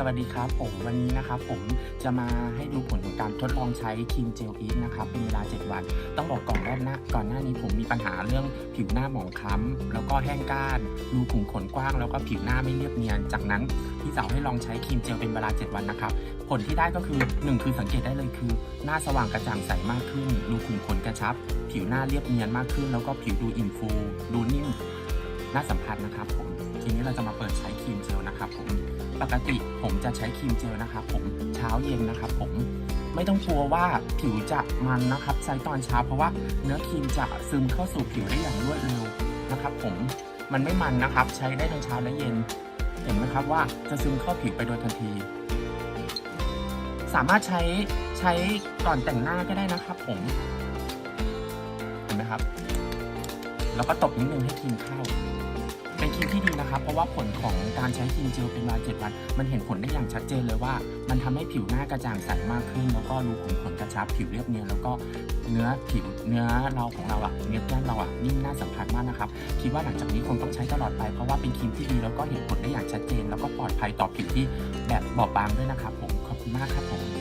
สวัสดีครับผมวันนี้นะครับผมจะมาให้ดูผลของการทดลองใช้ครีมเจลอีทนะครับเป็นเวลา 7 วัน ต้องบอกก่อนแรกนะก่อนหน้านี้ผมมีปัญหาเรื่องผิวหน้าหมองคล้ำแล้วก็แห้งก้านรูขุมขนกว้าง แล้วก็ผิวหน้าไม่เรียบเนียน จากนั้นพี่สาวให้ลองใช้ครีมเจลเป็นเวลา 7 วันนะครับผลที่ได้ก็คือ 1 คือสังเกตได้เลยคือ หน้าสว่างกระจ่างใสมากขึ้น รูขุมขนกระชับ ผิวหน้าเรียบเนียนมากขึ้น แล้วก็ผิวดูอิ่มฟูดูนิ่มน่าสัมผัสนะครับผมทีนี้เราจะมาเปิดใช้ครีมเจลนะครับผม ปกติผมจะใช้ครีมเจลนะครับผมเช้าเย็นนะครับผมไม่ต้องกลัวว่าผิวจะมันนะครับใช้ตอนเช้าเพราะว่าเนื้อครีมจะซึมเข้าสู่ผิวได้อย่างรวดเร็วนะครับ ผมมันไม่มันนะครับ ใช้ได้ทั้งเช้าและเย็น เห็นไหมครับว่าจะซึมเข้าผิวไปโดยทันที สามารถใช้ใช้ก่อนแต่งหน้าก็ได้นะครับ ผมเห็นไหมครับ แล้วก็ตบนิดนึงให้ครีมเข้า เป็นครีมที่ดีนะครับ เพราะว่าผลของการใช้ครีมเจลเป็นเวลาเจ็ดวัน มันเห็นผลได้อย่างชัดเจนเลยว่า มันทำให้ผิวหน้ากระจ่างใสมากขึ้น แล้วก็รูขุมขนกระชับผิวเรียบเนียนแล้วก็เนื้อผิวเนื้อเราของเราอะเนื้อแก้มเราอะนิ่มน่าสัมผัสมากนะครับคิดว่าหลังจากนี้คงต้องใช้ตลอดไปเพราะว่าเป็นครีมที่ดีแล้วก็เห็นผลได้อย่างชัดเจน แล้วก็ปลอดภัยต่อผิวที่แบบบอบบางด้วยนะครับผมขอบคุณมากครับผม